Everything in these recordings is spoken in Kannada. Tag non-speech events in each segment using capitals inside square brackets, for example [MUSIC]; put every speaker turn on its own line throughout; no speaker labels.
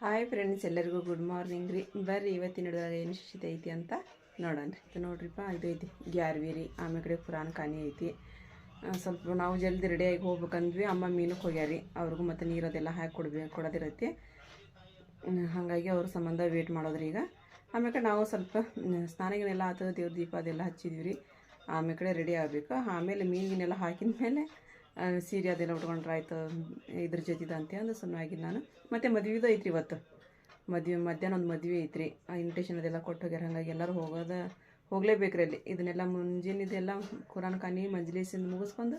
ಹಾಯ್ ಫ್ರೆಂಡ್ಸ್ ಎಲ್ಲರಿಗೂ ಗುಡ್ ಮಾರ್ನಿಂಗ್ ರೀ. ಬರ್ರಿ ಇವತ್ತಿನ ಹಿಡಿದಾಗ ಏನು ಶಿಶಿತ ಐತಿ ಅಂತ ನೋಡೋಣ ಇದು ನೋಡ್ರಿಪ್ಪ ಇದು ಐತಿ ಗ್ಯಾರ್ವಿ ರೀ. ಆಮೇಲೆ ಕಡೆ ಪುರಾಣ ಕಾನಿ ಐತಿ. ಸ್ವಲ್ಪ ನಾವು ಜಲ್ದಿ ರೆಡಿಯಾಗಿ ಹೋಗ್ಬೇಕಂದ್ವಿ. ಅಮ್ಮ ಮೀನಕ್ಕೆ ಹೋಗ್ಯಾರಿ. ಅವ್ರಿಗೂ ಮತ್ತು ನೀರು ಅದೆಲ್ಲ ಹಾಕಿ ಕೊಡ್ಬೇಕು ಕೊಡೋದಿರತ್ತೆ. ಹಾಗಾಗಿ ಅವ್ರ ಸಂಬಂಧ ವೇಟ್ ಮಾಡೋದ್ರಿ ಈಗ. ಆಮೇಲೆ ನಾವು ಸ್ವಲ್ಪ ಹ್ಮ್, ಆತದ ದೇವ್ರ ದೀಪ ಅದೆಲ್ಲ ಹಚ್ಚಿದ್ವಿ ರೀ. ಆಮೇಲೆ ರೆಡಿ ಆಗಬೇಕು. ಆಮೇಲೆ ಮೀನಿನೆಲ್ಲ ಹಾಕಿದ ಮೇಲೆ ಸೀರೆ ಅದೆಲ್ಲ ಉಟ್ಕೊಂಡ್ರೆ ಆಯ್ತು, ಇದ್ರ ಜೊತೆದ ಅಂತೇಳಿ ಸುಮ್ಮನಾಗಿ ನಾನು. ಮತ್ತು ಮದುವೆದು ಐತ್ರಿ ಇವತ್ತು. ಮದುವೆ, ಮಧ್ಯಾಹ್ನ ಒಂದು ಮದುವೆ ಐತ್ರಿ. ಆ ಇನ್ವಿಟೇಷನ್ ಅದೆಲ್ಲ ಕೊಟ್ಟು ಹೋಗ್ಯಾರ. ಹಾಗಾಗಿ ಎಲ್ಲರೂ ಹೋಗೋದ, ಹೋಗ್ಲೇಬೇಕ್ರಿ ಅಲ್ಲಿ. ಇದನ್ನೆಲ್ಲ ಮುಂಜಾನೆ ಇದೆಲ್ಲ ಕುರಾನ್ ಖಾನಿ ಮಜ್ಲೀಸಿಂದ ಮುಗಿಸ್ಕೊಂಡು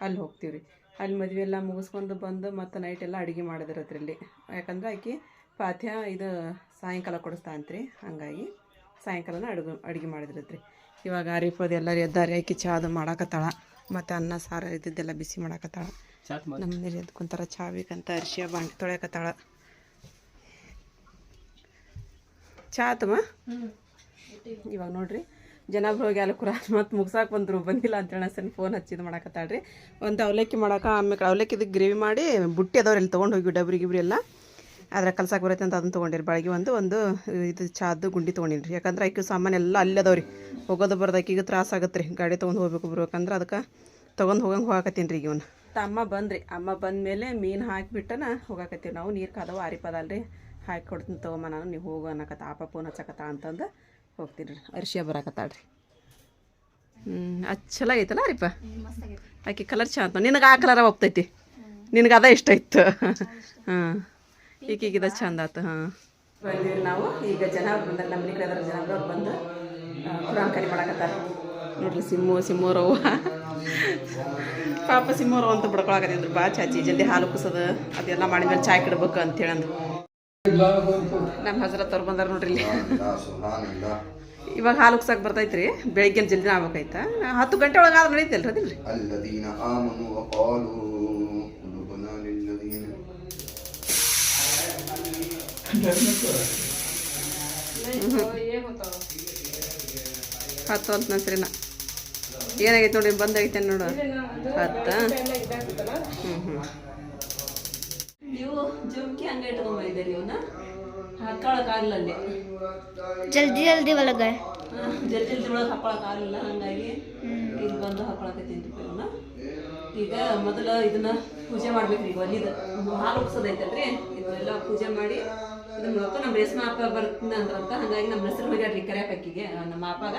ಅಲ್ಲಿ ಹೋಗ್ತೀವಿ ಅಲ್ಲಿ ಮದುವೆ ಎಲ್ಲ ಮುಗಿಸ್ಕೊಂಡು ಬಂದು ಮತ್ತು ನೈಟ್ ಎಲ್ಲ ಅಡುಗೆ ಮಾಡಿದಿರತ್ರಲ್ಲಿ ಯಾಕಂದ್ರೆ ಆಕೆ ಪಾಥ್ಯ ಇದು ಸಾಯಂಕಾಲ ಕೊಡಿಸ್ತಾ ಅಂತ್ರಿ. ಹಾಗಾಗಿ ಸಾಯಂಕಾಲನ ಅಡುಗೆ ಅಡುಗೆ ಮಾಡಿದಿರತ್ರಿ ಇವಾಗ ಆರಿಫೋದು ಎಲ್ಲರೂ ಎದ್ದಾರೆ. ಆಕೆ ಚಾ ಅದು ಮಾಡಾಕತ್ತಾಳ. ಮತ್ತು ಅನ್ನ ಸಾರು ಇದ್ದಿದ್ದೆಲ್ಲ ಬಿಸಿ ಮಾಡಾಕತ್ತಾಳ. ನಮ್ಮ ಮನೇಲಿ ಎದ್ದು ಕುಂತಾರ ಚಾ ಬೇಕಂತ ಅರ್ಶಿಯ ಬಾಂಡೆ ತೊಳೆಯಕತ್ತಾಳ. ಚಾ ಆತಮ್ಮ? ಇವಾಗ ನೋಡ್ರಿ ಜನ ಹೋಗಿ ಅಲ್ಲಿ ಕುರಾನ್ ಮತ್ತು ಮುಗ್ಸಾಕ್ ಬಂದರು ಬಂದಿಲ್ಲ ಅಂತೇಳಿ ಸಣ್ಣ ಫೋನ್ ಹಚ್ಚಿದ್ ಮಾಡಾಕತ್ತಾಳ್ರಿ. ಒಂದು ಅವಲಕ್ಕಿ ಮಾಡಾಕ ಆಮೇಲೆ ಅವಲಕ್ಕಿದು ಗ್ರೇವಿ ಮಾಡಿ ಬುಟ್ಟಿ ಅದಾವ್ರಿ ಇಲ್ಲಿ ತೊಗೊಂಡು ಹೋಗಿ ಡಬ್ರಿ ಗಿಬ್ರಿ ಎಲ್ಲ. ಅದ್ರ ಕಲ್ಸಕ್ಕೆ ಬರುತ್ತೆ ಅಂತ ಅದನ್ನು ತೊಗೊಂಡಿರಿ. ಬೆಳಗ್ಗೆ ಒಂದು ಒಂದು, ಇದು ಚಾದ್ದು ಗುಂಡಿ ತೊಗೊಂಡಿನಿ ರೀ ಯಾಕಂದ್ರೆ ಆಕೆ ಸಾಮಾನು ಎಲ್ಲ ಅಲ್ಲಿ ಅದಾವ್ರಿ. ಹೋಗೋದು ಬರೋದು ಆಕಿಗೆ ತ್ರಾಸ ಆಗತ್ತೆ ರೀ ಗಾಡಿ ತೊಗೊಂಡು ಹೋಗ್ಬೇಕು ಬರ್ಬೇಕಂದ್ರೆ ಅದಕ್ಕೆ ತೊಗೊಂಡು ಹೋಗಂಗೆ ಹೋಗಾಕತ್ತೀನಿ ರೀ ಇವನು. ಅಮ್ಮ ಬಂದ್ರಿ. ಅಮ್ಮ ಬಂದ ಮೇಲೆ ಮೀನು ಹಾಕಿಬಿಟ್ಟನ ಹೋಗಾಕತ್ತೀವಿ. ನಾವು ನೀರು ಕಾದವ ಆರಿಪದಲ್ರಿ ಹಾಕಿ ಕೊಡ್ತೀನಿ ತೊಗೊಂಬ ನಾನು. ನೀವು ಹೋಗು ಅನ್ನಕತ್ತ. ಆಪ ಹಚ್ಚಕತ್ತ ಅಂತಂದು ಹೋಗ್ತೀನಿ ರೀ ಅರ್ಶಿಯ ಬರಾಕತ್ತಾಳ್ರಿ. ಹ್ಞೂ ಅದು ಚಲೋ ಐತಲ್ಲ ರೀಪ ಆಕೆ ಕಲರ್ ಚಂದ ನಿನಗೆ ಆ ಕಲರ ಒಪ್ತೈತಿ. ನಿನಗೆ ಅದ ಇಷ್ಟ ಇತ್ತು ಹಾಂ. ಈಗೀಗ ಇದು ಚಂದ ಆತು ಹಾಂ. ಬಂದಿವಿ ನಾವು ಈಗ ಜನ ಬಂದ ನಮ್ಮ ಮನೆ ಕಡೆ ಜನ ಅವ್ರು ಬಂದು ಕುರಾನ್ ಕರಿ ಮಾಡಕತ್ತಾರ. ನೋಡ್ರಿ ಸಿಮ್ಮು ಸಿಮ್ಮೋರವ್ವ. ಪಾಪ ಸಿಮ್ಮೋರವ್ ಅಂತ ಬಿಡ್ಕೊಳಕತ್ತಿದ್ರು ಬಾ ಚಾಚಿ ಜಲ್ದಿ ಹಾಲು ಕುಸೋದು ಅದೆಲ್ಲ ಮಾಡಿದ್ಮೇಲೆ ಚಾಯ್ ಕಿಡ್ಬೇಕು ಅಂತ ಅಂದು ನಮ್ಮ ಹಜರತ್ ಅವ್ರು ಬಂದಾರ ನೋಡ್ರಿ ಇಲ್ಲಿ. ಇವಾಗ ಹಾಲು ಕುಸಕ್ ಬರ್ತೈತ್ರಿ ಬೆಳಿಗ್ಗೆ ಜಲ್ದಿ ಆಗ್ಬೇಕಾಯ್ತಾ? ಹತ್ತು ಗಂಟೆ ಒಳಗೆ ಆದ್ರೆ ನಡೀತಲ್ರಿ ಅದಿಲ್ರಿ [LAUGHS] ಹತ್ತು ಅಂತ ನಸ್ರಿನ. ಏನಾಗೈತೆ ನೋಡಿ ಬಂದಾಗೈತೆ ನೋಡು. ಹತ್ತ. ಹ್ಞೂ ಹ್ಞೂ ನೀವು ಜುಮ್ಕಿ ಹಂಗೆ ಇಟ್ಕೊಂಬಂದಿದ್ದೀರಿ ಇವನ್ನ ಹಾಕೊಳಕ್ಕಾಗಲ್ಲ ಅಲ್ಲಿ.
ಜಲ್ದಿ ಜಲ್ದಿ ಒಳಗೆ.
ಜಲ್ದಿ ಜಲ್ದಿ ಒಳಗೆ ಹಾಕೊಳಕ್ಕಾಗಲಿಲ್ಲ ಹಂಗಾಗಿ ಇದು ಬಂದು ಹಾಕೊಳಕತ್ತೀನಿ ಇವನ್ನ. ಈಗ ಮೊದಲು ಇದನ್ನ ಪೂಜೆ ಮಾಡ್ಬೇಕ್ರಿ ಈಗ ಒಲಿದ ಹಾಲು ಉಪ್ಸೋದೈತಲ್ರಿ? ಇದನ್ನೆಲ್ಲ ಪೂಜೆ ಮಾಡಿ ಇದನ್ನ ಅಪ್ಪ ನಮ್ಮ ರೇಷ್ಮೆ ಅಪ್ಪ ಬರ್ತೀನಿ ಅಂದ್ರಂತ ಹಂಗಾಗಿ ನಮ್ಮ ಹೆಸರು ಹೋಗ್ಯಾಡ್ರಿ ಕರ್ಯಾಕ ಅಕ್ಕಿಗೆ ನಮ್ಮ ಅಪ್ಪಗ.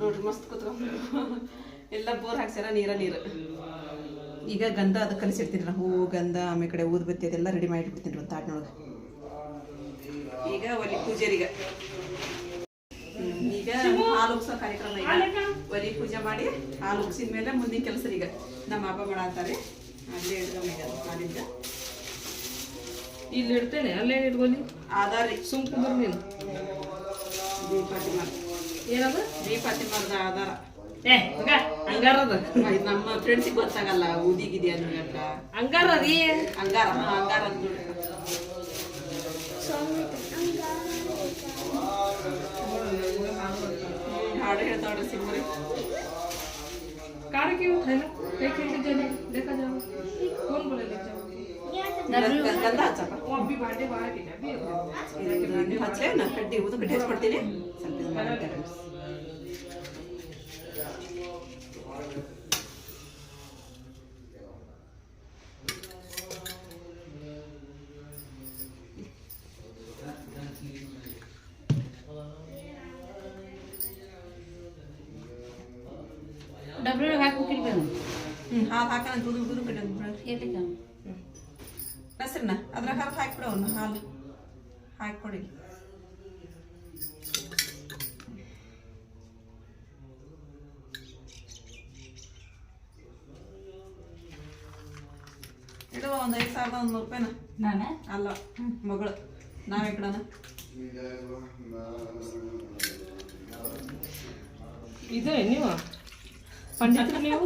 ನೋಡ್ರಿ ಮಸ್ತ್ ಕುತ್ಕೊಂಡು ಎಲ್ಲ ಬೋರ್ ಹಾಕ್ಸ್ಯಾರ ನೀರ ನೀರು. ಈಗ ಗಂಧ ಅದು ಕಲಿಸಿರ್ತೀನಿ ನಾ ಹೂವು ಗಂಧ ಆಮೇಲೆ ಕಡೆ ಊದ್ಬತ್ತಿ ಅದೆಲ್ಲ ರೆಡಿ ಮಾಡಿಟ್ಬಿಡ್ತೀನಿ ಒಂದು ತಾಟ್ನೊಳಗೆ ಈಗ ಒಲಿ ಪೂಜೆರಿಗೆ. ಈಗ ಹಾಲು ಉಗ್ಸೋ ಕಾರ್ಯಕ್ರಮ ಈಗ. ಒಲಿ ಪೂಜೆ ಮಾಡಿ ಹಾಲು ಉಗ್ಸಿದ ಮೇಲೆ ಮುಂದಿನ ಕೆಲಸ ಈಗ ನಮ್ಮ ಹಬ್ಬ ಮಾಡಂತಾರೆ ಅಲ್ಲೇ ಇಟ್ಕೊಂಡ್ ಹಾಲಿಂದ
ಇಲ್ಲಿ ಇಡ್ತೇನೆ ಅಲ್ಲೇ ಇಟ್ಕೊಳ್ಳಿ.
ಆಧಾರಿ ಸುಂಕು
ಸುಮ್ ಕುಂದ್ರ ನೀನು.
ದೀಪಾತಿ ಮಾಡ
ಏನದ?
ದೀಪಾತಿ ಮಾಡ್ದ ಆಧಾರ.
ಏ ಹಂಗ ಹಂಗಾರದ.
ನಮ್ಮ ಫ್ರೆಂಡ್ಸಿಗೆ ಗೊತ್ತಾಗಲ್ಲ ಊದಿಗಿದಿ ಅಂತ.
ಹಂಗಾರ ರೀ.
ಹಂಗಾರ ಹಂಗಾರ ಅಂಗಾರ ಅಂತ ಹಾಡು ಹೇಳ್ತಾವ್ರಿ ಸಿಂಗ್ರಿ
कारण क्यों है ना एक मिनट जने देखा जाओ कौन बोले देख जाओ
गंदा अच्छा का
वो अभी भांडे बाहर के जा भी है ना
कड्डी वो तो कड्डी पड़ती है संतुलन ಇಡುವ ಒಂದು ಐದು ಸಾವಿರದ ಒಂದು ನೂರು ರೂಪಾಯಿನ
नाना
ಅಲ್ಲ ಮಗಳು ನಾವೇ ಕಡನ
ಇದು ನೀವು ಪಂಡಿತ್ರ ನೀವು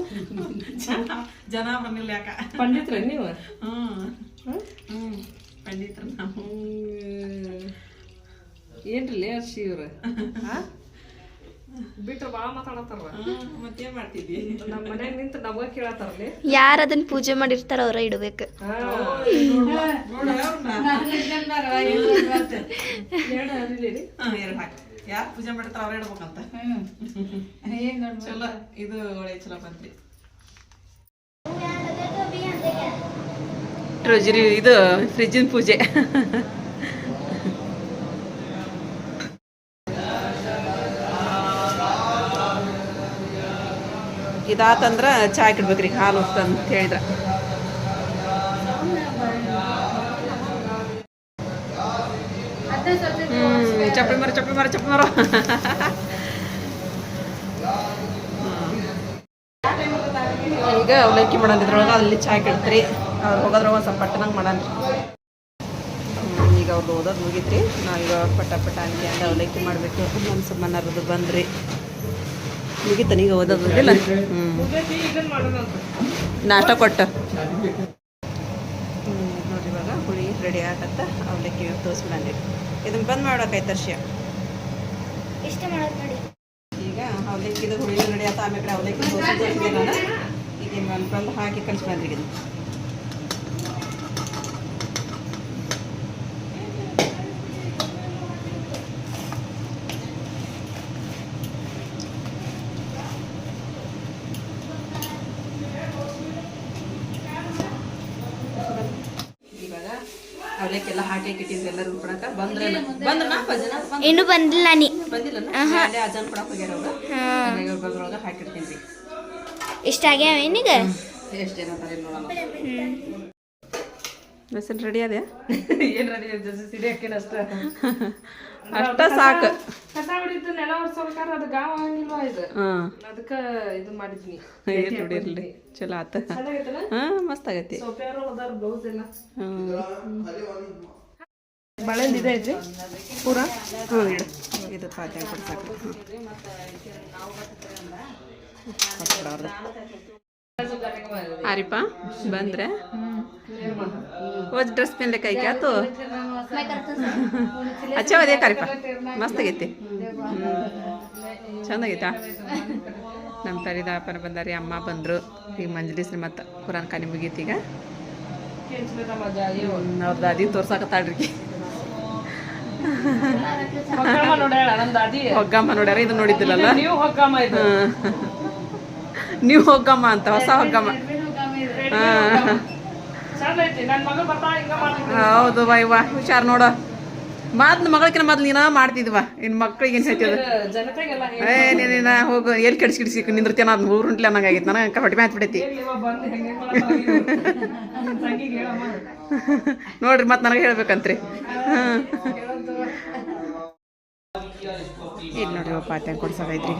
ಜನ ಬಂದಿಲ್ಲ ಯಾಕ
ಪಂಡಿತ್ರ ನೀವು
ಹ್ಮ್ ಹ್ಮ್ ಪಂಡಿತರು ನಾವು
ಏನ್ರಿ ಅರ್ಶಿ ಇವ್ರ ಬಿಟ್ರೆ ಭಾಳ ಮಾತಾಡತ್ತಾರ.
ಮತ್ತೇನ್ ಮಾಡ್ತಿದ್ವಿ
ನಮ್ಮ ಮನ್ಯಾಗ ನಿಂತ ನಮಗ ಕೇಳತ್ತಾರಲ್ಲಿ
ಯಾರ ಅದನ್ನ ಪೂಜೆ ಮಾಡಿರ್ತಾರ ಅವ್ರ ಇಡ್ಬೇಕ.
ಯಾರು ಪೂಜೆ ಮಾಡ್ತಾರ ಅವ್ರ ಇಡ್ಬೇಕಂತ. ಚಲೋ ಇದು ಒಳ್ಳೆ ಚಲೋ ಬಂತ್ರಿ. ಟ್ರೆಜರಿ ಇದು ಫ್ರಿಜ್ಜಿನ ಪೂಜೆ. ಇದಾತಂದ್ರ ಚಾಯ್ ಇಡ್ಬೇಕ್ರಿ ಹಾಲು ಅಂತ ಹೇಳಿದ್ರೆ. ಹ್ಞೂ ಚಪ್ಪಲಿ ಮರ ಚಪ್ಪಲಿ ಮರ ಚಪ್ಪಲಿ ಮರ. ಈಗ ಅವಲಕ್ಕಿ ಮಾಡೋದಿದ್ರೊಳಗೆ ಅಲ್ಲಿ ಚಾಯ್ ಇಡ್ತೀರಿ ಅವ್ರು ಹೋಗೋದ್ರೊಳಗೆ ಸ್ವಲ್ಪ ಪಟ್ಟನಂಗೆ ಹ್ಮ್, ಈಗ ಅವ್ರದ್ದು ಓದೋದು ಮುಗೀತ್ರಿ. ನಾವೀಗ ಪಟ ಪಟ ಅಂತ ಅವಲಕ್ಕಿ ಮಾಡಬೇಕು. ನಮ್ಮ ಸುಮ್ಮನರದು ಬಂದ್ರಿ. ಮುಗೀತಾನ ಈಗ ಓದೋದು. ಇಲ್ಲ. ಹ್ಞೂ ನಾಷ್ಟ ಕೊಟ್ಟ. ನೋಡಿ ಇವಾಗ ಹುಳಿ ರೆಡಿ ಆಗತ್ತ. ಅವಲಕ್ಕಿ ತೋರಿಸ್ಬಿಡಂడి ಇದನ್ನ ಬಂದ್ ಮಾಡೋಕೈತೆ ಅರ್ಶ್ಯ
ಇಷ್ಟ ಮಾಡೋದು ನೋಡಿ.
ಈಗ ಅವಲಕ್ಕಿದು ಹುಳಿ ರೆಡಿ ಆತ ಆಮೇಲೆ ಅವಲಕ್ಕಿ ತೋರಿಸಿ ಈಗ ಬಂದು ಹಾಕಿ ಕಲಿಸಿ ಬಂದ್ರಿ ಇದನ್ನ ಇವಾಗ ಅವಲಕ್ಕಿ ಎಲ್ಲ ಹಾಕಿ ಇಟ್ಟಿದ್ವಿ ಎಲ್ಲರೂ ಕೊಡಕ ಬಂದ್ರೆ ಬಂದ್ರ ನಾ ಭಜನ ಬಂದ್-
ಇನ್ನು ಬಂದಿಲ್ಲ ನೀ
ಬಂದಿಲ್ಲ ಅಲ್ಲೇ ಅಜಾನ್ ಕೊಡಕ್ ಹೋಗ್ಯಾರ ಅವ್ರು
ಹಾ
ಹಾಗಾಗಿ ಅವ್ರು ಬರೋದ್ರೊಳಗೆ ಬಂದಿಲ್ಲ ರೀ.
ಇಷ್ಟ ಆಗ್ಯಾವ ಏನೀಗ
ಮೆಸಲ್ ರೆಡಿ ಅದೇ
ಏನ್ ರೆಡಿ ಅಷ್ಟ? [LAUGHS]
ಅಷ್ಟ ಸಾಕು.
ಕಸ ಹೊಡಿತು ನೆಲ ಒರ್ಸೋಕಾರ ಅದು ಗಾವ ಹಂಗಿಲ್ವಾ ಇದು? ಅದಕ್ಕ ಇದು ಮಾಡಿದ್ನಿ
ಏನು ನೋಡಿರ್ಲಿ ಚಲೋ ಆತ. ಹಾಂ ಮಸ್ತ್ ಆಗೈತಿ.
ಸೋಪ್ಯಾರು ಅದಾರ ಬ್ಲೌಸ್ ಎಲ್ಲ. ಬಳೆಂದ ಇದೆ ಐತ್ರಿ ಪೂರಾ?
ಹ್ಞೂ ಇಡು ಇದು ಪಾತ್ರೆ ಕೊಡ್ಸಾಕ ಆರಿಪ ಬಂದ್ರೆ? ಹೋದ್ ಡ್ರೆಸ್ ಮೇಲೆ ಕೈ ಕ್ಯಾತು ಅಚ್ಚ ಅದೇ ಕಾರಿಪ ಮಸ್ತ್ ಆಗೈತಿ. ಚಂದಾಗೈತಾ ನಮ್ಮ ಪರಿದಾಪನ ಬಂದಾರಿ ಅಮ್ಮ ಬಂದರು. ಈಗ ಮಂಜಲಿಸ್ರಿ ಮತ್ತು ಕುರಾನ್ ಖಾನಿ ಮುಗೀತೀಗ ಈಗ. ಅವ್ರದ್ದು ದಾದಿ ತೋರ್ಸಾಕತ್ತಾಳ್ರಿ. ಹೊಗ್ಗಮ್ಮ ನೋಡ್ಯಾರ ಇದು ನೋಡಿದ್ದಿಲ್ಲಲ್ಲ?
ನೀವು ಹೊಕ್ಕಮ್ಮ ಇದು.
ನೀವು ಹೋಗಮ್ಮ ಅಂತ ಹೊಸ
ಹೊಗ್ಗಮ್ಮ
ಹೌದು ವಾ ಇವ್ವ ಹುಷಾರ್ ನೋಡ. ಮೊದ್ಲು ಮಗಳಕಿನ ಮೊದ್ಲು ನೀನ ಮಾಡ್ತಿದ್ವಾ? ಇನ್ ಮಕ್ಳಿಗೆ ಏನ್ ಹೇಳ್ತಿದ್ ಏ ನೀನ ಹೋಗು ಎಲ್ಲಿ ಕೆಡ್ಸಿ ಕಿಡ್ಸಿ ನಿಂದಿರ್ತೀನ ಅದ್ ಊರ್ ಉಂಟ್ಲಿ ಅನ್ನಂಗಾಗಿತ್ತು ನನಗೆ ಹೊಟ್ಟೆ ಮ್ಯಾಚ್ ಬಿಡೈತಿ ನೋಡ್ರಿ ಮತ್ತೆ ನನಗೆ ಹೇಳ್ಬೇಕಂತ್ರಿ. ಇಲ್ಲಿ ನೋಡ್ರಿ ಪಾತ್ಯ ಕೊಡ್ಸೋದೈತ್ರಿ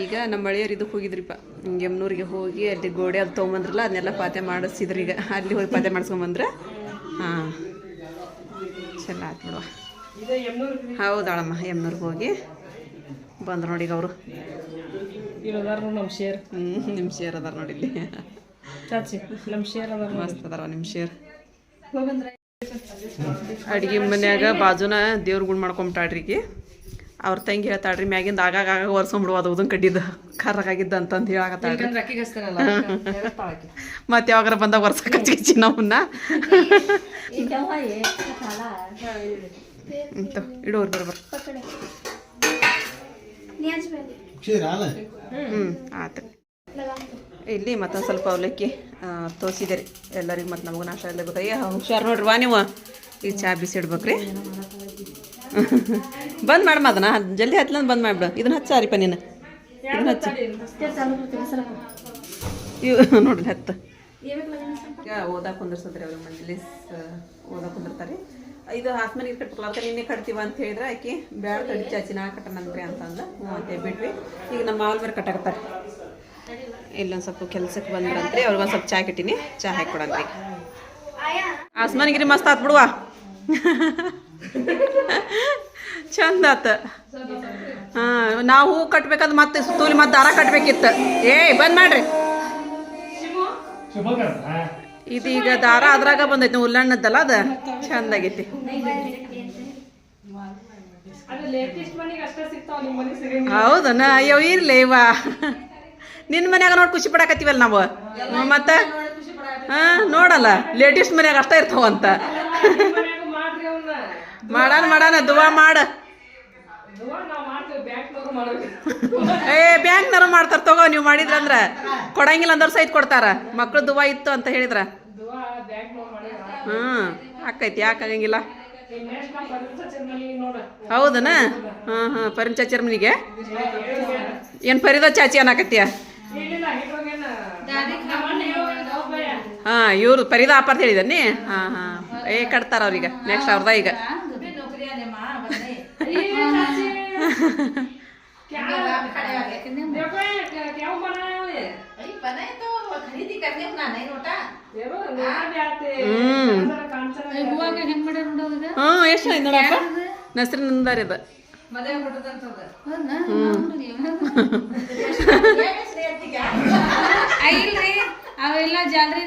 ಈಗ ನಮ್ಮ ಮಳೆಯವ್ರು ಇದಕ್ಕೆ ಹೋಗಿದ್ರಿಪ್ಪ. ಯಮ್ನೂರಿಗೆ ಹೋಗಿ ಅಲ್ಲಿ ಗೋಡೆ ಅಲ್ಲಿ ತೊಗೊಂಬಂದ್ರಲ್ಲ ಅದನ್ನೆಲ್ಲ ಪಾತೆ ಮಾಡಿಸಿದ್ರಿ ಈಗ. ಅಲ್ಲಿ ಹೋಗಿ ಪಾತೆ ಮಾಡಿಸ್ಕೊಂಬಂದ್ರೆ ಹಾಂ. ಚೆಲ್ಲ ಆಯ್ತು ಬಿಡುವ ಹೌದಾಳಮ್ಮ ಎಮ್ನೂರ್ಗೆ ಹೋಗಿ ಬಂದ್ರು ನೋಡಿ ಅವರು
ನಮ್ಮ ಶೇರ್.
ಹ್ಞೂ ನಿಮ್ಮ ಶೇರ್ ಅದಾರ ನೋಡಿ ಇಲ್ಲಿ.
ಚಾಚಿ ನಮ್ಮ ಶೇರ್ ಅದಾರ
ಮಸ್ತ್ ಅದಾರ ನಿಮ್ಮ ಶೇರ್. ಅಡುಗೆ ಮನ್ಯಾಗ ಬಾಜುನ ದೇವ್ರ ಗುಣ ಮಾಡ್ಕೊಂಬಿಟ್ಟಾಡ್ರಿಗೆ ಅವ್ರ ತಂಗಿ ಹೇಳ್ತಾಳ್ರಿ ಮ್ಯಾಗಿಂದ ಆಗಾಗ ಆಗಾಗ ಒರ್ಸ್ಕೊಂಬಿಡುವ ಅದು ಉದನ್ ಕಡ್ಡಿದ್ದು ಕರ್ರಾಗಿದ್ದ ಅಂತಂದು ಹೇಳಾಕತ್ತಾಳ್ರಿ. ಮತ್ತೆ ಯಾವಾಗಾರ ಬಂದಾಗ ವರ್ಷ ಕಚ್ಚಿ ಕಚ್ಚಿ ನಮ್ಮನ್ನ ಇಡೋರ್ ಬರ್ಬರ್. ಹ್ಞೂ ಆತು. ಇಲ್ಲಿ ಮತ್ತೊಂದು ಸ್ವಲ್ಪ ಅವಲಕ್ಕಿ ತೋರಿಸಿದೆ ರೀ. ಎಲ್ಲರಿಗೆ ಮತ್ತು ನಮಗೂ ನಾಷ್ಟ ಎಲ್ಲ ಗೊತ್ತಾಯ್ ಹುಷಾರು ನೋಡ್ರಿ ವಾ ನೀವು. ಈಗ ಚಾ ಬಿಸಿ ಇಡ್ಬೇಕ್ರಿ. ಬಂದ್ ಮಾಡಮ್ಮ ಅದನ್ನ ಜಲ್ದಿ ಹತ್ಲಂದು ಬಂದ್ ಮಾಡಿಬಿಡು. ಇದನ್ನ ಹಚ್ಚಾರಿಪ್ಪ ನೀನು. ಇದನ್ನ ಹಚ್ಚ. ನೋಡ್ರಿ ಹತ್ತ. ಓದಾ ಕುಂದಿರ್ಸದ್ರಿ ಅವ್ರಿಗೆ ಮಂಜಲಿಸ್ ಓದಾಕ್ ಕುಂದಿರ್ತಾರೆ. ಇದು ಹಾಸ್ಮನಿ ಕಟ್ಬೇಕಲ್ಲ ನಿನ್ನೆ ಕಟ್ತೀವ ಅಂತ ಹೇಳಿದ್ರೆ ಆಕಿ ಬ್ಯಾಡ ಕಡಿ ಚಾಚಿ, ನಾ ಕಟ್ಟನಂತ್ರಿ ಅಂತಂದ. ಹ್ಞೂ ಅಂತ ಬಿಟ್ವಿ ಈಗ ನಮ್ಮ ಮಾವಲ್ ಮೇಲೆ ಕಟ್ಟಾಕತ್ತಾರೆ. ಇಲ್ಲೊಂದು ಸ್ವಲ್ಪ ಕೆಲ್ಸಕ್ಕೆ ಬಂದ್ರಂತ್ರಿ. ಅವ್ರಿಗೊಂದು ಸ್ವಲ್ಪ ಚಾ ಕಟ್ಟಿನಿ. ಚಾ ಹಾಕಿ ಕೊಡಂತ್ರಿ ಆಸ್ಮಾನಿಗಿರಿ ಮಸ್ತ್ ಆತ್ ಬಿಡುವ. ಚಂದ ಆತ ಹಾಂ ನಾವು ಹೂ ಕಟ್ಬೇಕಂದ್ರೆ ಮತ್ತೆ ಸುತ್ತೂಲಿ ಮತ್ತೆ ದಾರ ಕಟ್ಬೇಕಿತ್ತು. ಏಯ್ ಬಂದ್ ಮಾಡ್ರಿ. ಇದೀಗ ದಾರ ಅದ್ರಾಗ ಬಂದೈತಿ ಉಲ್ಲಣ್ಣದ್ದಲ್ಲ ಅದ? ಚಂದ ಆಗೈತಿ
ಅದು ಲೇಟೆಸ್ಟ್ ಮನೆಗೆ ಅಷ್ಟೇ ಸಿಗ್ತಾವ ನಿಮ್ಮ ಮನೆಗೆ ಸಿಗಂಗಿಲ್ಲ
ಹೌದನ? ಅಯ್ಯೋ ಇರ್ಲಿ ವಾ ನಿನ್ನ ಮನ್ಯಾಗ ನೋಡಿ ಖುಷಿ ಪಡಕತ್ತೀವಲ್ಲ ನಾವು? ಮತ್ತ? ಹಾ ನೋಡಲ್ಲ. ಲೇಟೆಸ್ಟ್ ಮನ್ಯಾಗ ಅಷ್ಟ ಇರ್ತಾವಂತ
ನಿಮ್ಮ ಮನ್ಯಾಗ ಮಾಡ್ರಿ ಅವನ್ನ
ಮಾಡಾನ ಮಾಡಾನ, ದುವಾ ಮಾಡ. ಏ, ಬ್ಯಾಂಕ್ನವ್ರು ಮಾಡ್ತಾರ ತಗೋ, ನೀವು ಮಾಡಿದ್ರಂದ್ರ ಕೊಡಂಗಿಲ್ಲ ಅಂದ್ರ ಸಹಿತ ಕೊಡ್ತಾರ. ಮಕ್ಳು ದುವಾ ಇತ್ತು ಅಂತ ಹೇಳಿದ್ರ. ಹ್ಮ್, ಆಕೈತಿ
ಯಾಕಾಗಂಗಿಲ್ಲ ಚಾಚಿ
ಹೌದನ? ಹಾ ಹಾ ಪರಿನ್ ಚಾಚಿಯರ್ಮನಿಗೆ ಏನ್ ಪರಿದ ಚಾಚಿ ಅನ್ನಕತ್ತೀಯ? ಹಾ, ಇವ್ರು ಪರಿದ ಆಪರ್ತ್ ಹೇಳಿದನಿ ಹಾ ಹಾ. ಏ, ಕಟ್ತಾರ ಅವ್ರೀಗ. ನೆಕ್ಸ್ಟ್ ಅವ್ರದ ಈಗ. [LAUGHS] ಹ್ಮ್. ಎಷ್ಟು [LAUGHS] ಐದು ನೋಡಪ್ಪ? ನಸ್ರಿ
ನಂದಾರಿದ ಹ್ಮ್. ಜಾಲ್ರಿ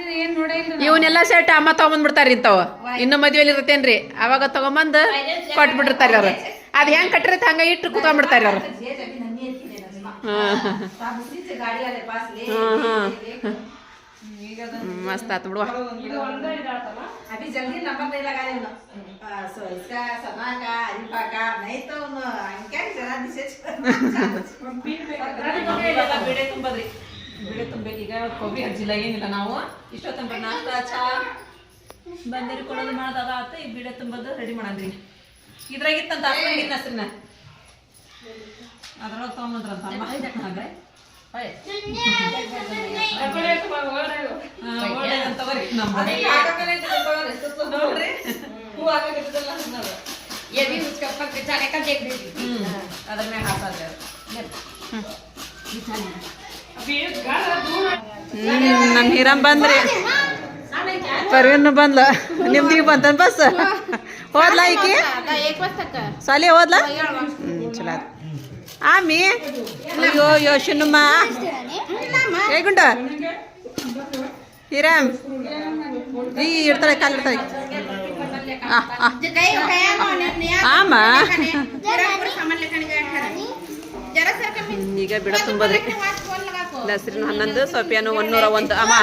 ಇವನ್ನೆಲ್ಲ ಸೆಟ್ ಅಮ್ಮ ತಗೊಂಬಂದ್ಬಿಡ್ತಾರ ಇಂತಾವ ಇನ್ನು ಮದ್ವೆಲಿ ಇರ್ತೇನ್ರಿ ಅವಾಗ ತಗೊಂಬಂದ್ ಕೊಟ್ಬಿಟ್ಟಿರ್ತಾರ ಅವ್ರು. ಅದ್ ಹೆಂಗ್ ಕಟ್ಟಿರತ್ತ ಹಂಗ ಇಟ್ಟು ಕುತ್ಕೊಂಡ್ಬಿಡ್ತಾರ ಅವ್ರು. ಮಸ್ತ್ ಆತ್ ಬಿಡುವ ಬೆಳೆ ತುಂಬಬೇಕು ಈಗ ಕೊಬ್ಬರಿ ಹಚ್ಚಿಲ್ಲ ಏನಿಲ್ಲ ನಾವು. ಇಷ್ಟೋ ನಾಷ್ಟಾ ನಾಷ್ಟ ಚಾ. ಕೂಡ ಕೊಡೋದು ಮಾಡೋದಾಗ ಆತ ಈಗ ಬಿಡೆ ತುಂಬದು ರೆಡಿ ಮಾಡಂದ್ರಿ. ಇದ್ರಾಗಿತ್ತಂತ ಅಪ್ಪನ ಹಸ್ರನ್ನ. ಅದ್ರೊಳಗೆ ತೊಗೊಂಬಂದ್ರಂತ ಅದ್ರ ಮ್ಯಾಗ
ಹಾಸಾದ್ರೆ
ಹ್ಞೂ ನನ್ನ ಹೀರಮ್ ಬಂದ್ರಿ. ಪರ್ವಿನ್ ಬಂದ್ಲ. ನಿಮ್ದಿಗೆ ಬಂತ ಬಸ್? ಹೋದ್ಲಾ ಈಕಿ? ಸಾಲಿ ಹೋದ್ಲಾ? ಹ್ಞೂ ಚಲೋ ಆಮಿ ಅಯ್ಯೋ ಯೋಶನಮ್ಮ ಹೇಗುಂಡ ಹೀರಾಮ್ ಈ ಇಡ್ತಾಳೆ
ಕಾಲಿಡ್ತಾಳೆ
ಆಮ. ಈಗ ಬಿಡ ತುಂಬದ್ರಿ. ನಸ್ರಿನ ಹನ್ನೊಂದು ಸೊಪ್ಯಾನು ಒನ್ನೂರ ಒಂದು. ಅಮ್ಮ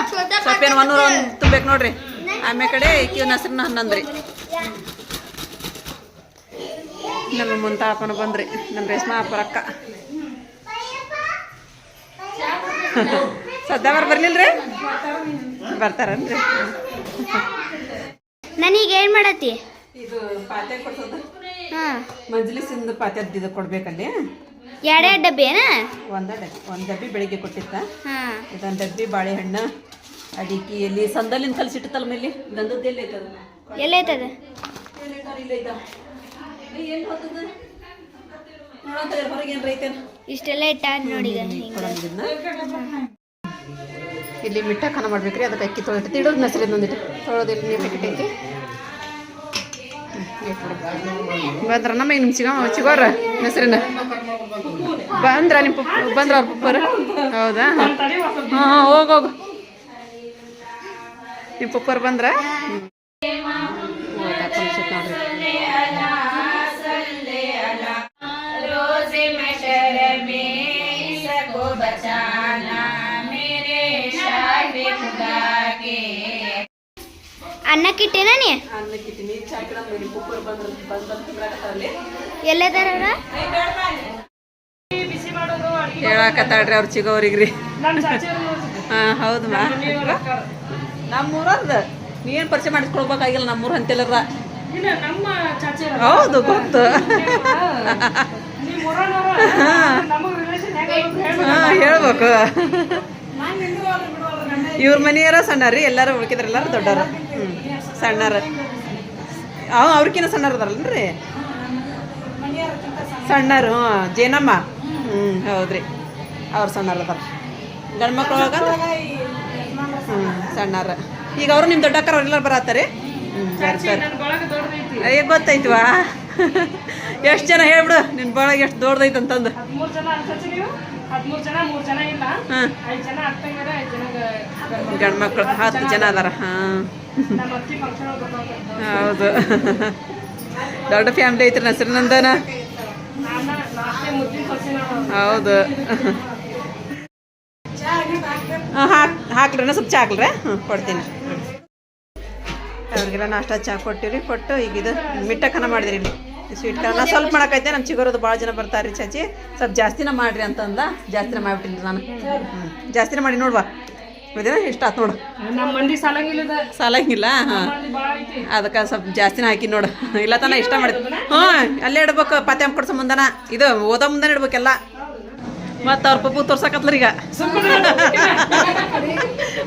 ಸೊಪ್ಯಾನು ಒನ್ನೂರ ಒಂದು ತುಂಬೇಕು ನೋಡ್ರಿ. ಆಮೇಲೆ ಕಡೆ ಈಕಿ ನಸ್ರಿನ ಹನ್ನೊಂದು ರೀ ನಮ್ಮ ಮುಂತಾಪನ ಬಂದ್ರಿ. ನಮ್ಮ ರೇಷ್ಮಾ ಅಕ್ಕ. [LAUGHS] ಸದ್ದಾವರ್ ಬರ್ಲಿಲ್ರಿ? ಬರ್ತಾರನ್ರಿ?
ನನಗೆ ಏನು ಮಾಡತ್ತಿ?
ಇದು ಪಾತ್ರೆ ಕೊಡ್ಸೋದು? ಮಜ್ಲಿಸಿಂದ ಇದು ಕೊಡ್ಬೇಕಲ್ಲಿ.
ಎರಡೆರಡು ಡಬ್ಬಿ ಏನ
ಒಂದ ಡಬ್ಬಿ ಒಂದು ಡಬ್ಬಿ ಬೆಳಿಗ್ಗೆ ಕೊಟ್ಟಿತ್ತ
ಹಾಂ.
ಇದೊಂದು ಡಬ್ಬಿ ಬಾಳೆಹಣ್ಣು ಅಡಿಕೆ ಎಲ್ಲಿ ಸಂದಲಿಂದ ಕಲ್ಸಿಟ್ಟಲ್ ಮೇಲೆ ಗಂಧದ್ದು ಎಲ್ಲಿ ಐತದ? ಏನ್ರ ಐತೇನ
ಇಷ್ಟೆಲ್ಲ ಇಟ್ಟಾರ ನೋಡಿ ಹಿಂಗೆ.
ಇಲ್ಲಿ ಮಿಟ್ಟ ಕನ ಮಾಡ್ಬೇಕ್ರಿ ಅದಕ್ಕೆ ಅಕ್ಕಿ ತೊಳೆ ತಿಡೋದ್ ನಸರಿ ಒಂದಿಟ್ಟು ತೊಳೋದಿಲ್ಲ ನೀರು ಹಾಕಿಟ್ಟೈತಿ ಬಂದ್ರ ನಮ್ಮ ನಿಮ್ಮ ಚಿಗ ಚಿಗೋರ ಹೆಸರಿನ ಬಂದ್ರ ನಿಮ್ಮ ಪುಪ್ಪ ಬಂದ್ರ ಅವ್ರ ಪಪ್ಪರು? ಹೌದಾ? ಹಾಂ ಹಾಂ ಹೋಗಿ ಹೋಗು. ನಿಮ್ಮ ಪುಪ್ಪರು ಬಂದ್ರ?
ಅನ್ನಕ್ಕಿಟ್ಟೇನ ನೀ? ಎಲ್ಲದಾರ
ಹೇಳಾಕತ್ತಾಳ್ರಿ ಅವ್ರ ಚಿಗೋರಿಗ್ರಿ.
ನಮ್ಮ ಚಾಚಿಯವ್ರು
ಹಾ ಹೌದು ಮಾ. ನಮ್ಮೂರದ ನೀವೇನು ಪರಿಚಯ ಮಾಡಿಸ್ಕೊಳ್ಬೇಕಾಗಿಲ್ಲ ನಮ್ಮೂರು ಅಂತೆಲ್ಲರ ಹೌದು ಗೊತ್ತು. ಹೇಳ್ಬೇಕು. ಇವ್ರ ಮನೆಯರ ಸಣ್ಣರಿ ಎಲ್ಲಾರು ಉಳ್ಕಿದ್ರ ಎಲ್ಲರೂ ದೊಡ್ಡವ್ರ? ಹ್ಞೂ ಸಣ್ಣರ. ಅವ ಅವ್ರಕಿನ್ನ ಸಣ್ಣರು ಅದಾರಲ್ರಿ? ಸಣ್ಣರು ಹ್ಞೂ ಜೇನಮ್ಮ. ಹ್ಞೂ ಹೌದ್ರಿ. ಅವ್ರು ಸಣ್ಣರು ಅದಾರ. ಗಂಡು ಮಕ್ಳು ಹ್ಞೂ ಸಣ್ಣಾರ ಈಗ ಅವರು ನಿಮ್ಮ ದೊಡ್ಡಕ್ಕರ ಅವ್ರೆಲ್ಲರೂ ಬರತ್ತಾರೆ? ಹ್ಞೂ ಸರಿ ಸರಿ. ಅಯ್ಯ ಗೊತ್ತೈತ್ವಾ? [LAUGHS] ಎಷ್ಟು ಜನ ಹೇಳ್ಬಿಡು ನಿನ್ನ ಬಳಗ ಎಷ್ಟು ದೊಡ್ಡದೈತೆ ಅಂತಂದು. ಗಂಡು ಮಕ್ಳು ಹತ್ತು ಜನ ಅದಾರ. ಹಾಂ. ಹೌದು. [LAUGHS] ದೊಡ್ಡ ಫ್ಯಾಮಿಲಿ ಐತ್ರಿ ನಸರಿನಂದನ
ಅಷ್ಟೇ ಮುದ್ದಿನ ಸೊಸೆ ನಾವು
ಹೌದು. ಹಾಕ್ ಹಾಕ್ರಿ ಸ್ವಲ್ಪ ಚಾ ಹಾಕ್ಲ್ರೆ ಹ್ಞೂ ಕೊಡ್ತೀನಿ. ಅವ್ರಿಗೆಲ್ಲ ನಾಷ್ಟ ಚಾ ಕೊಟ್ಟಿವ್ರಿ, ಕೊಟ್ಟು ಈಗ ಇದು ಮಿಟ್ಟಕ್ಕನ ಮಾಡಿದ್ರಿ ಇಲ್ಲಿ. ಸ್ವೀಟ್ ಕಾರ್ನ ಸ್ವಲ್ಪ ಮಾಡಕೈತೆ ನಮ್ಮ ಚಿಗೋರದು ಭಾಳ ಜನ ಬರ್ತಾರೆ ಚಾಚಿ. ಸ್ವಲ್ಪ ಜಾಸ್ತಿನ ಮಾಡ್ರಿ ಅಂತಂದ, ಜಾಸ್ತಿನ ಮಾಡ್ಬಿಟ್ಟಿನಿ ನಾನು. ಹ್ಞೂ ಜಾಸ್ತಿನ ಮಾಡಿ ನೋಡ್ವಾ. ಇದೇನ ಇಷ್ಟ ಆತು ನೋಡು.
ನಮ್ಮ ಮಂದಿ ಸಾಲಂಗಿಲ್ಲದ
ಸಾಲಂಗಿಲ್ಲ ಹಾಂ. ಅದಕ್ಕೆ ಸ್ವಲ್ಪ ಜಾಸ್ತಿ ಹಾಕಿ ನೋಡು. ಇಲ್ಲ ತನ ಇಷ್ಟ ಮಾಡಿ. ಹ್ಞೂ ಅಲ್ಲೇ ಇಡ್ಬೇಕು ಪತ್ತೆ ಕೊಡ್ಸ ಮುಂದನ. ಇದು ಓದೋ ಮುಂದನ ಇಡ್ಬೇಕೆಲ್ಲ. ಮತ್ತು ಅವ್ರ ಪಪ್ಪು ತೋರ್ಸಕತ್ಲರಿ ಈಗ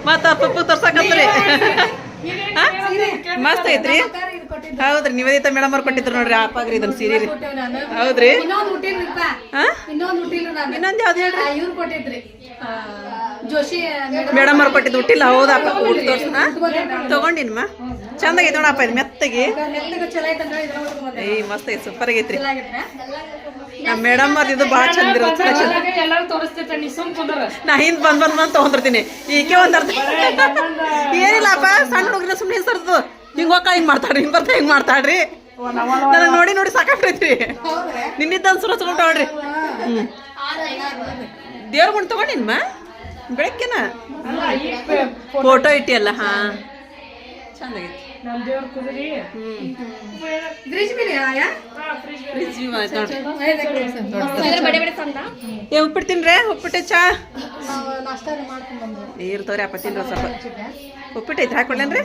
ಮತ್ತು ಅವ್ರ ಪಪ್ಪು ತೋರ್ಸಕತ್ರಿ ಹಾ? ಮಸ್ತ್ ಐತ್ರಿ? ಹೌದ್ರಿ ನಿವೇದಿತ ಮೇಡಮ್ ಅವ್ರು ಕೊಟ್ಟಿದ್ರು ನೋಡ್ರಿ ಆಪಾಗ್ರಿ ಇದನ್ನ ಸೀರೆ. ಹೌದ್ರಿ?
ಇನ್ನೊಂದು
ಯಾವ್ದು ಹೇಳ್ರಿ?
ಇವ್ರು ಕೊಟ್ಟಿದ್ರಿ. ಆ, ಜೋಶಿ
ಮೇಡಮ್ ಅವ್ರು ಕೊಟ್ಟಿದ್ದು ಹುಟ್ಟಿಲ್ಲ. ಹೌದಪ್ಪ ಊಟ ತೋರ್ಸನ ತಗೊಂಡಿನ್ಮ? ಚಂದ ಆಗೈತೆ ನೋಡಪ್ಪ ಇದು ಮೆತ್ತಗೆ. ಏಯ್ ಮಸ್ತ್ ಐತಿ ಸೂಪರ್ ಆಗಿತ್ರಾ? ನಮ್ಮ ಮೇಡಮ್ ಮತ್ತೆ ಇದು ಭಾಳ ಚಂದ ಇರುತ್ತೆ
ಎಲ್ಲರೂ ತೋರಿಸ್ತೈತೆ ನೀ ಸುಮ್ ಕುಂದ್ರ
ನಾ ಹಿಂದ್ ಬಂದ್ ಬಂದ್ ಬಂದ್ ತಗೊಂಡಿರ್ತೀನಿ. ಈಕೆ ಒಂದರ್ಥ ಅರ್ಧ ಏನಿಲ್ಲಪ್ಪ ಸಣ್ಣ ಹುಡುಗ್ರ ಸುಮ್ಮನೆ ಹೆಸರ್ದು. ಹಿಂಗೆ ಹೋಗ ಹಿಂಗ್ ಮಾಡ್ತಾಡ್ರಿ ಹಿಂಗ್ ಬರ್ತಾ ಹಿಂಗ್ ಮಾಡ್ತಾಡ್ರಿ ನನಗೆ ನೋಡಿ ನೋಡಿ ಸಾಕಾಗ್ತೈತ್ರಿ ನಿನ್ನಿದ್ದ ಸುರ ಸುರ ದೇವ್ರ ಗುಂಡ್ ತಗೊಂಡಿನ್ಮ? ಬೆಳಗ್ಗೆನ? ಫೋಟೋ ಇಟ್ಟಿಯಲ್ಲ ಹಾ. ಚಂದಾಗೈತಿ
ನಮ್ ದೇವ್ರ ಕುದುರಿ.
ಗ್ರೀಜ್ ಬಿಡಿ ಆಯಾ?
ಏ ಉಪ್ಪಿಟ್ಟು ತಿನ್ರೆ ಉಪ್ಪಿಟ್ಟು ಚಾ?
ನಾವು ನಾಷ್ಟಾ ರೀ ಮಾಡ್ಕೊಂಡ್ ಬಂದ್ವಿ.
ಇರ್ತವ್ರಿ ಅಪ್ಪ ತಿನ್ರಿ ಸ್ವಲ್ಪ. ಉಪ್ಪಿಟ್ಟು ಐತ್ರಿ? ಹಾಕೊಡ್ಲೇನ್ರಿ?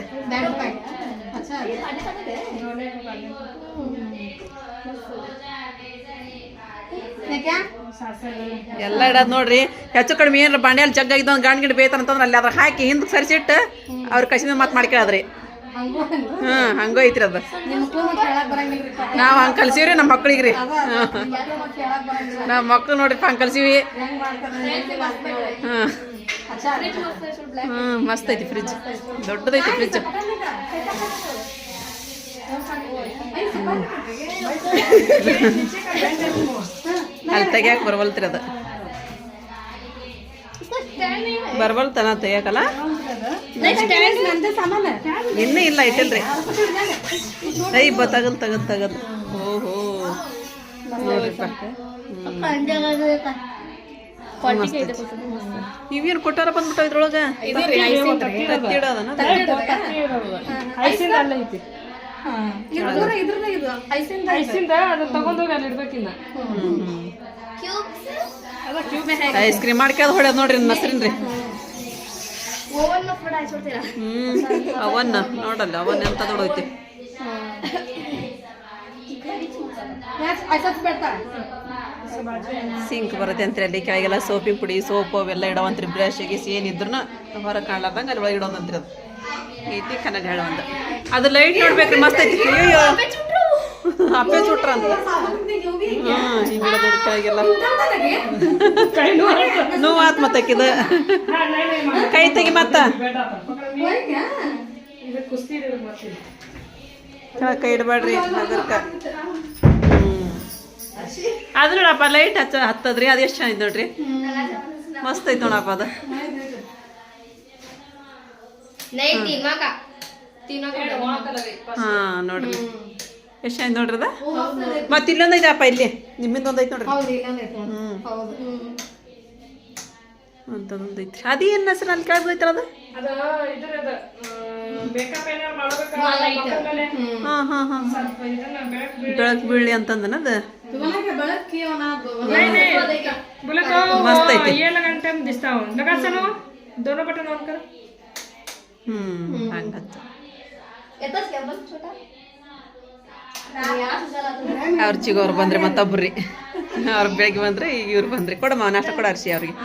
ಎಲ್ಲ ಇಡೋದು ನೋಡ್ರಿ. ಹೆಚ್ಚು ಕಡಿಮೆ ಏನಾರ ಬಾಂಡ್ಯಲ್ಲಿ ಜಗ್ಗ ಒಂದು ಗಾಂಡ್ ಗಿಡ ಬೇಯ್ತಾರಂತಂದ್ರೆ ಅಲ್ಲಿ ಅದ್ರ ಹಾಕಿ ಹಿಂದಕ್ಕೆ ಸರಿಸಿಟ್ಟು ಅವ್ರ ಕಸಿನ ಮಾತು ಮಾಡ್ಕೊಳ್ಳೋದ್ರಿ
ಹಂಗೂ
ಐತ್ರಿ ಅದು. ನಾವು ಹಂಗೆ ಕಲ್ಸೀವ್ರಿ ನಮ್ಮ ಮಕ್ಳಿಗೆ ರೀ
ಅದ ಅದ. ನಿಮ್ ಮಕ್ಳು ಮತ್ತೆ ಹೇಳಕ್ ಬರಂಗಿಲ್ಲ.
ನಮ್ಮ ಮಕ್ಳು ನೋಡ್ರಿ ಹಂಗೆ ಕಲ್ಸೀವಿ ಹ್ಮ್ ಮಸ್ತ್ ಐತಿ ಫ್ರಿಜ್ ದೊಡ್ಡದೈತಿ ಫ್ರಿಜ್ ಅಲ್ಲಿ ತೆಗಿಯಕ್ಕೆ ಬರ್ವಲ್ತ್ರಿ ಅದ ಬರ್ವಲ್ತನ ತೆಗಿಯಕಲ್ಲ. ಇನ್ನೂ ಇಲ್ಲ ಐತಲ್ರಿ ಐ ಬ ತಗದ್ ತಗದ್ ತಗದ್ ಓಹೋ. ಇವೇನು ಕೊಟ್ಟಾರ ಬಂದ್ಬಿಟ್ಟು ಇದ್ರೊಳಗ? ಐಸ್ ಕ್ರೀಮ್ ಮಾಡ್ಕ್ಯಾದ ಹೊಡ್ಯದ ನೋಡ್ರಿ ನಸ್ರಿನ್ ಹ್ಮ್, ಅವನ್ನ ನೋಡಲ್ಲ ಅವನ್ ಎಂತ
ಬೇಡ್ತಾರ
ಸಿಂಕ್ ಬರುತ್ತೆ ಅಂತ ಅಲ್ಲಿ, ಕೆಳಗೆಲ್ಲ ಸೋಪಿ ಪುಡಿ, ಸೋಪು ಅವೆಲ್ಲ ಇಡವಂತ್ರಿ ಬ್ರಷ್ ಗಿಸಿ ಏನಿದ್ರು ಹೊರ ಕಾಣ್ಲಾರ್ದಂಗೆ ಅಲ್ಲಿ ಒಳಗೆ ಇಡೋದಂತ್ರಿ ಅದು. ಐತಿ ಕನ್ನಡ ಹೇಳೋ ಒಂದು ಅದು ಲೈಟ್ ನೋಡ್ಬೇಕ್ರಿ, ಮಸ್ತ್ ಐತಿ. ಅಪ್ಪೆ ಚುಟ್ರ ಅಂತ. ಹ್ಮ್ ಹಿಂಗೆ ನೋಡಿ ಕೆಳಗೆಲ್ಲ.
ಕೈ
ನೋವು ಆತ್ ಮತ್ತಕ್ಕಿದ ಕೈ ತೆಗಿ ಮತ್ತ.
ಇದು ಕುಸ್ತಿ ಇದೆ ಮಾಡ್ತೀವಿ
ಕೆಳಗ್ ಕೈ ಇಡಬೇಡ್ರಿ ಅದಕ್ಕೆ. ಹ್ಮ್. ಅದು ನೋಡಪ್ಪ ಲೈಟ್ ಹಚ್ಚ ಹತ್ತದ್ರಿ ಅದು ಎಷ್ಟು ಚೆನ್ನಾಗಿ ನೋಡ್ರಿ. ಮಸ್ತ್ ಐತ್ ನೋಡಪ್ಪ ಅದು. ಹಾ ನೋಡ್ರಿ. ಎಷ್ಟು ಚಂದ ನೋಡ್ರದ? ಮತ್ತೆ ಇಲ್ಲೊಂದು ಐತಪ್ಪ ಇಲ್ಲಿ. ನಿಮ್ಮಿಂದ ಒಂದೈತೆ ಐತೆ ನೋಡ್ರಿ. ಹ್ಞೂ ಐತ್ರಿ. ಅದು ಏನು ಹೆಸರು ಅಲ್ಲಿ ಕಳೆದು ಐತ್ರ ಅದು? ಹಾಂ ಹಾಂ ಹಾಂ
ಬೆಳಕು
ಬೀಳಿ
ಅಂತಂದನದು ಮಸ್ತ್ ಐತಿ.
ಹ್ಞೂ ಹಂಗತ್ತ ಅವ್ರ ಚಿಗೋರು ಬಂದ್ರೆ ಮತ್ತೊಬ್ಬರಿ ಅವ್ರ ಬೆಳಗ್ಗೆ ಬಂದ್ರೆ ಈಗ ಇವ್ರು ಬಂದ್ರಿ. ಕೊಡಮ್ಮ ನಾಷ್ಟ ಕೊಡ ಅರ್ಶಿ ಅವ್ರಿಗೆ.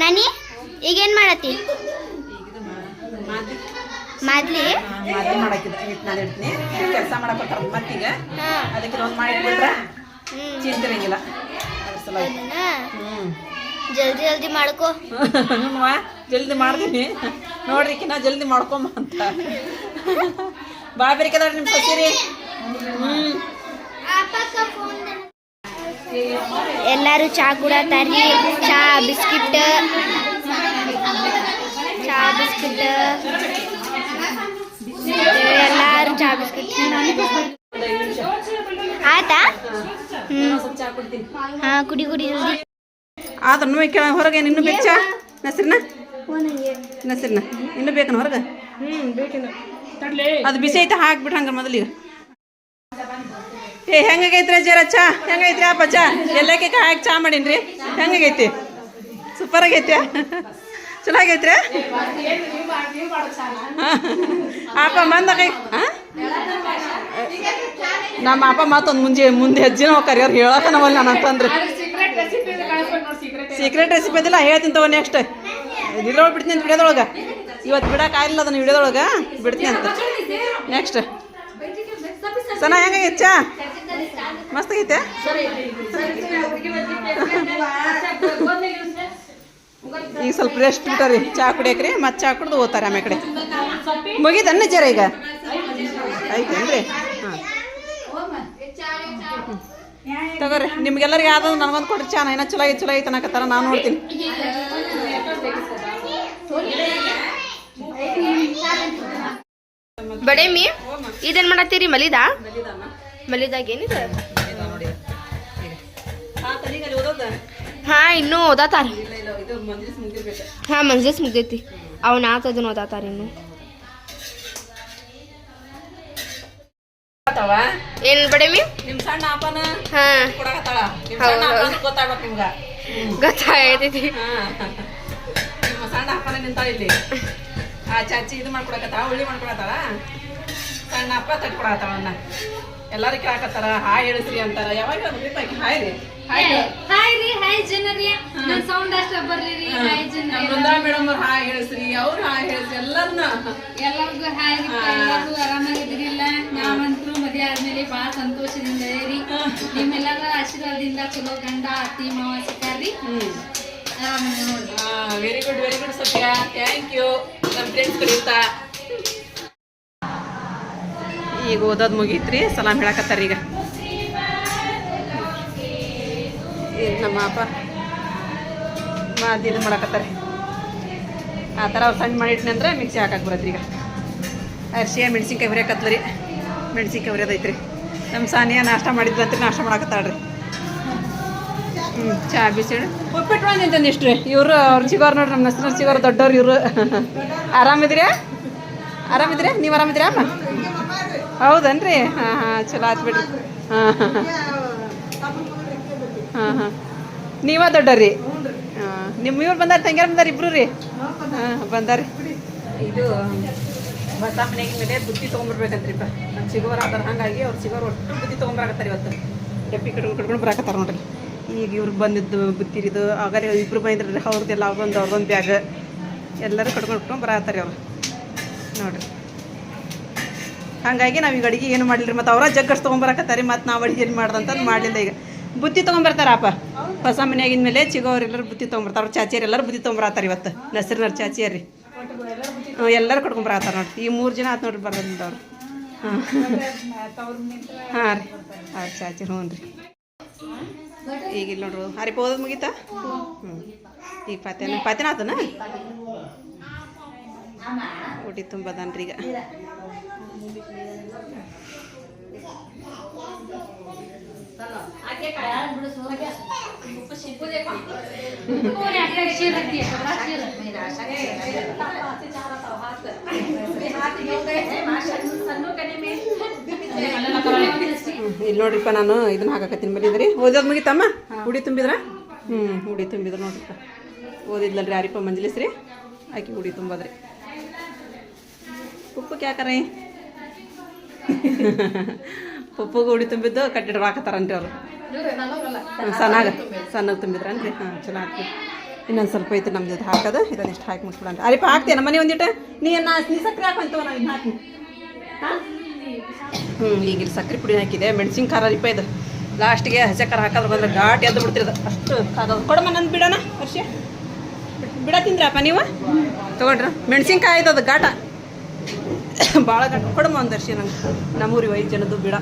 ನಾನಿ ಈಗೇನ್ ಮಾಡತ್ತಿ? ಮಾದ್ಲಿ?
ಮಾತಿ ಮಾಡಕ್ಕಿಲ್ಲ ಹಿಟ್ಟು ನಾನು ಇಡ್ತೀನಿ ಕೆಲಸ ಮಾಡಕ್ ಬರ್ತಾರ ಮತ್ತೀಗ ಅದಕ್ಕೆ ಒಂದು ಮಾಡಿಟ್ಬಿಟ್ರೆ ಚಿಂತಿರಂಗಿಲ್ಲ ಅದ್ರ ಸಲ ಹ್ಞೂ
ಜಲ್ದಿ ಜಲ್ದಿ ಮಾಡ್ಕೋ.
ಜಲ್ದಿ ಮಾಡ್ತೀನಿ. ನೋಡ್ರಿ ಕಿನ್ನ ಜಲ್ದಿ ಮಾಡ್ಕೊಂಬ ಅಂತ. ಭಾಳ ಬೇರಿಕದಾರ ನಿಮ್ಮ ಸೊಸೀರಿ. ಹ್ಞೂ
ಎಲ್ಲರೂ ಚಾ ಕುಡತಾರ್ರಿ ಚಾ ಬಿಸ್ಕಿಟ್. ಚಾ ಬಿಸ್ಕಿಟ್. ಎಲ್ಲಾರು ಚಾ ಬಿಸ್ಕಿಟ್.
ಆಯ್ತಾ? ಕುಡ್ತೀನಿ
ಹಾ ಕುಡಿ ಕುಡಿ
ಆದ್ರೂ ಕೇಳ ಹೊರಗೆ ನಿನ್ನೂ ಬೇಕು ಚಾ. ನಸರಿನ ನಸರಿನ ಇನ್ನು ಬೇಕನ ಹೊರಗ? ಅದು ಬಿಸಿ ಐತೆ ಹಾಕ್ಬಿಟ್ಟು ಹಂಗ ಮೊದಲಿಗೆ ಏ ಹೆಂಗಾಗೈತ್ರಿ ಜರ ಚಾ ಹೆಂಗೈತ್ರಿ ಅಪ್ಪ ಚಾ ಎಲ್ಲಕ್ಕೆ ಹಾಕಿ ಚಾ ಮಾಡೀನ್ರಿ? ಹೆಂಗಾಗೈತಿ? ಸೂಪರ್ ಆಗೈತೆ ಚಲೋ ಆಗೈತ್ರಿ? ಅಪ್ಪ ಬಂದ ಕೈ ಹಾಂ ನಮ್ಮ ಅಪ್ಪ ಮತ್ತೊಂದು ಮುಂಜೆ ಮುಂದೆ ಅಜ್ಜಿನ ಹೋಗ್ತಾರೆ ಅವ್ರು ಹೇಳಕ್ಕ ನಮ್ಮಲ್ಲಿ ನಾನು ಅಂತಂದ್ರೆ.
ಸೀಕ್ರೆಟ್ ರೆಸಿಪಿ
ಅದಿಲ್ಲ ಹೇಳ್ತೀನಿ ತಗೋ ನೆಕ್ಸ್ಟ್ ಇದ್ರೊಳಗೆ ಬಿಡ್ತೀನಿ ಅಂತ ವಿಡಿಯೋದೊಳಗೆ. ಇವತ್ತು ಬಿಡಕ್ಕೆ ಆಗಿಲ್ಲ ಅದನ್ನು ವಿಡಿಯೋದೊಳಗೆ. ಬಿಡ್ತೀನಿ ಅಂತ. ನೆಕ್ಸ್ಟ್ ಸನ ಹೆಂಗಾಗೈತೆ ಚಾ? ಮಸ್ತ್ ಆಗೈತೆ? ಈಗ ಸ್ವಲ್ಪ ರೆಸ್ಟ್ ಬಿಟ್ಟಾರಿ ಚಾ ಕುಡಿಯಕ್ರಿ. ಮತ್ತೆ ಚಾ ಕುಡ್ದು ಓದ್ತಾರೆ ಆಮೇಲೆ ಕಡೆ. ಮುಗಿದನ್ನ ಜರ ಈಗ. ಐತೇನ್ರಿ ಹಾಂ. ತಗೋರಿ. ನಿಮ್ಗೆಲ್ಲರಿಗೆ ಯಾವ್ದು ನನಗೊಂದು ಕೊಡ್ರಿ ಚಾ ಏನೋ ಚಲೋ ಐತೆ ಚಲೋ ಐತೆ ಅನ್ನಕತ್ತಾರ. ನಾನು ನೋಡ್ತೀನಿ.
ಬಡೇಮಿ ಇದೇನ್ ಮಾಡತ್ತೀರಿ ಮಲಿದಾ? ಮಲಿದಾಗ ಏನಿದೆ? ಹಾ ಇನ್ನೂ ಓದಾತಾರ. ಹಾ ಮಂಜಸ್ ಮುಗ್ದೈತಿ. ಅವ್ನ ಆತ ಅದನ್ನ ಓದಾತಾರ ಇನ್ನು. ಏನ್ ಬಡೇಮಿ? ಹಾ. ಗೊತ್ತಾಗೈತಿ
ಸಣ್ಣ ಅಪ್ಪನ ನಿಂತಾಳ ಇಲ್ಲಿ. ಆ ಚಾಚಿ ಇದು ಮಾಡ್ಕೊಡಕತ್ತಾಳ ಹುಳಿ ಮಾಡ್ಕೊಡತ್ತಾಳ ಸಣ್ಣ ಅಪ್ಪ ತಟ್ಕೊಡತ್ತಾಳ ಅನ್ನ ಎಲ್ಲಾರು ಕೇಳಕತ್ತಾರ ಹಾಯ್ ಹೇಳಿಸ್ರಿ ಅಂತಾರ. ಯಾವಾಗ ಹೇಳ್ಬೇಕು ಹಾಯ್ ರೀ. ಹಾಯ್
ರೀ ಹಾಯ್ ಜನರಿ. ನನ್ನ ಸೌಂಡ್ ಅಷ್ಟ ಬರ್ಲಿ ರೀ ಹಾಯ್ ಜನರಿ.
ಬೃಂದಾ ಮೇಡಮ್ ಅವ್ರು ಹಾಯ್ ಹೇಳಿಸ್ರಿ. ಅವ್ರು ಹಾಯ್ ಹೇಳಿಸ್ರಿ. ಎಲ್ಲರನ್ನ
ಎಲ್ಲರಿಗೂ ಹಾಯ್ ರೀ ಎಲ್ಲರೂ ಆರಾಮಾಗಿದ್ರಿಲ್ಲ ನಾವಂತೂ ಮದುವೆ ಆದ್ಮೇಲೆ ಬಹಳ ಸಂತೋಷದಿಂದ ರೀ ನಿಮ್ಮೆಲ್ಲರ ಆಶೀರ್ವಾದದಿಂದ ಚಲೋ ಗಂಡ ಅತ್ತಿ ಮಾವ ಸಿಕ್ಕಾರ್ರಿ.
Very good very good Satya thank you ನಮ್ಮ ಫ್ರೆಂಡ್ಸ್ ಕರೀತಾ. ಈಗ ಓದೋದು ಮುಗೀತ್ರಿ ಸಲಾಮ್ ಹೇಳಕತ್ತಾರ ಈಗ. ನಮ್ಮ ಅಪ್ಪ ಮಾದಿ ಇದು ಮಾಡಕತ್ತಾರೆ. ಆ ಥರ ಅವ್ರು ಸಣ್ಣ ಮಾಡಿಟ್ನಿ ಅಂದ್ರೆ ಮಿಕ್ಸಿ ಹಾಕಕ್ಕೆ ಬರತ್ರಿ ಈಗ. ಅರ್ಶಿಯ ಮೆಣಸಿನ್ಕಾಯಿ ಹುರಿಯಕತ್ಲ ರೀ ಮೆಣಸಿನ್ಕಾಯಿ ಹುರಿಯೋದೈತ್ರಿ ನಮ್ಮ ಸಾನಿಯ ನಾಷ್ಟ ಮಾಡಿದ್ಲಂತ ನಾಷ್ಟ ಮಾಡಕತ್ತಾಳ್ರಿ. ಹ್ಞೂ ಚಾ ಬಿಸಿಡು. ಉಪ್ಪಿಟ್ಟು ಬಂದಿದ್ದಂದು ಇಷ್ಟು ರೀ ಇವರು ಅವ್ರು ಚಿಗೋರು ನೋಡ್ರಿ ನಮ್ಮ ಹೆಸರು ಚಿಗೋರು ದೊಡ್ಡವ್ರು ಇವರು. ಆರಾಮಿದ್ದೀರಾ? ಆರಾಮಿದ್ದೀರಾ? ನೀವು ಆರಾಮಿದ್ದೀರಾ ಅಮ್ಮ? ಹೌದನ್ರಿ? ಹಾಂ ಹಾಂ, ಚಲೋ ಆಯ್ತು ಬಿಡ್ರಿ. ಹಾಂ ಹಾಂ ಹಾಂ. ಹಾಂ ನೀವ ದೊಡ್ಡವ್ರಿ? ಹಾಂ ನಿಮ್ಮ ಇವ್ರು ಬಂದಾರ, ತಂಗ್ಯಾರ ಬಂದಾರ ಇಬ್ರು ರೀ? ಹಾಂ, ಬಂದಾರಿ. ಇದು ಹೊಸ ಮನೆಗೆ ಮೇಲೆ ಬುತ್ತಿ ತೊಗೊಂಬರ್ಬೇಕಂತ್ರಿಪ್ಪ ನಮ್ಮ ಸಿಗೋರು ಆದಾರ ಹಾಗಾಗಿ ಅವ್ರು ಸಿಗೋರು ಒಟ್ಟು ಬುತ್ತಿ ತೊಗೊಂಬರಾಕತ್ತಾರೆ ಇವತ್ತು. ಡಬ್ಬಿ ಕಟ್ಕೊಂಡು ಕಟ್ಕೊಂಡು ಬರಾಕತ್ತಾರ ನೋಡ್ರಿ. ಈಗ ಇವ್ರಿಗೆ ಬಂದಿದ್ದು, ಬುತ್ತಿರಿದು ಆಗಲೇ ಇಬ್ರು ಬಂದಿದ್ರಿ ಅವ್ರದ್ದೆಲ್ಲ ಅವ್ರೊಂದು ಅವ್ರದೊಂದು ಬ್ಯಾಗ್ ಎಲ್ಲರೂ ಕಟ್ಕೊಂಡು ಕಟ್ಕೊಂಡು ಬರಾತಾರೆ ಅವ್ರು. ನೋಡ್ರಿ. ಹಾಗಾಗಿ ನಾವು ಈಗ ಅಡಿಗೆ ಏನು ಮಾಡಲಿಲ್ಲ ಮತ್ತು ಅವರ ಜಗ್ಗಷ್ಟು ತೊಗೊಂಬರಕತ್ತಾರೆ ಮತ್ತು ನಾವು ಅಡುಗೆ ಏನು ಮಾಡ್ದಂತಂದು ಮಾಡಲಿಲ್ಲ ಈಗ. ಬುತ್ತಿ ತೊಗೊಂಬರ್ತಾರಪ್ಪ ಹೊಸ ಮನೆಯಾಗಿನ ಮೇಲೆ ಚಿಗೋರೆಲ್ಲರೂ ಬುತ್ತಿ ತೊಗೊಂಬರ್ತಾರೆ ಅವ್ರ ಚಾಚಿಯರು ಎಲ್ಲರೂ ಬುತ್ತಿ ತೊಗೊಂಬರತ್ತಾರೆ ಇವತ್ತು. ನಸರಿನವ್ರ ಚಾಚಿಯರಿ ಹ್ಞೂ ಎಲ್ಲರೂ ಕಟ್ಕೊಂಬರತ್ತಾರ ನೋಡ್ರಿ. ಈ ಮೂರು ಜನ ಆತು ನೋಡ್ರಿ ಬರ್ದಂಥವ್ರು ಹಾಂ ಹಾಂ ರೀ ಅವ್ರ ಚಾಚಿ ಹ್ಞೂ ರೀ ಈಗ ಇಲ್ಲಿ ನೋಡ್ರಿ ಹರಿಪ ಓದೋದು ಮುಗೀತಾ? ಹ್ಞೂ ಈಗ ಪಾತ್ಯಾನ ಪಾತ್ಯಾನ ಆತನ? ಊಟಿ ತುಂಬದನ್ರಿ ಈಗ ಇಲ್ಲಿ ನೋಡ್ರಿಪ್ಪ ನಾನು ಇದನ್ನ ಹಾಕಕತ್ತೀನಿ. ಬರೀದ್ರಿ? ಓದೋದು ಮುಗಿತಮ್ಮ ಉಡಿ ತುಂಬಿದ್ರ? ಹ್ಞೂ ಉಡಿ ತುಂಬಿದ್ರ ನೋಡ್ರಿಪ್ಪ. ಓದಿದ್ಲಲ್ರಿ ಯಾರಿಪ್ಪ ಮಂಜಲಿಸ್ರಿ? ಆಕಿ ಉಡಿ ತುಂಬದ್ರಿ. ಪುಪ್ಪಕ್ಕೆ ಯಾಕರೆ? [LAUGHS] ಪಪ್ಪಗೆ ಉಡಿ ತುಂಬಿದ್ದು ಕಟ್ಟಿಡ್ ಹಾಕತ್ತಾರಂತೆ ಅವರು. ಸಣ್ಣಾಗ ಸಣ್ಣಗೆ ತುಂಬಿದ್ರನ್ರಿ ಹಾಂ ಚಲೋ ಆಗ್ತದೆ. ಇನ್ನೊಂದು ಸ್ವಲ್ಪ ಐತೆ ನಮ್ದು ಇದು ಹಾಕೋದು. ಇದೊಂದಿಷ್ಟು ಹಾಕಿ ಮುಟ್ಬಿಡಂತ ಅರಿಪ್ಪ ಹಾಕ್ತೇನೆ ಮನೆ ಒಂದಿಟ್ಟು ನೀ ನಾ ನೀ ಸಕ್ಕರೆ ಹಾಕೊಂತವ ನಾವು ಇದನ್ನ ಹಾಕ್ತೀನಿ. ಹಾಂ? ಹ್ಞೂ ಈಗ ಸಕ್ಕರೆ ಪುಡಿ ಹಾಕಿದೆ, ಮೆಣಸಿನ ಖಾರ ಇಪ್ಪ ಇದು. ಲಾಸ್ಟಿಗೆ ಹಸೆ ಖಾರ ಹಾಕೋದು ಬಂದ್ರೆ ಘಾಟಿ ಎದ್ದು ಬಿಡ್ತಿರೋದು. ಅಷ್ಟು ಖಾರ ಕೊಡಮ್ಮ ನಂದು ಬಿಡೋಣ ವರ್ಷ ಬಿಡ ತಿಂದ್ರಪ್ಪ ನೀವು? ತೊಗೊಂಡ್ರ. ಮೆಣಸಿನ್ಕಾಯಿ ಅದು ಘಾಟ. ಭಾಳ ಘಾಟ. ಕೊಡಮ್ಮ ಒಂದು ವರ್ಷ ನಂಗೆ. ನಮ್ಮೂರಿ ಐದು ಜನದ್ದು ಬಿಡ.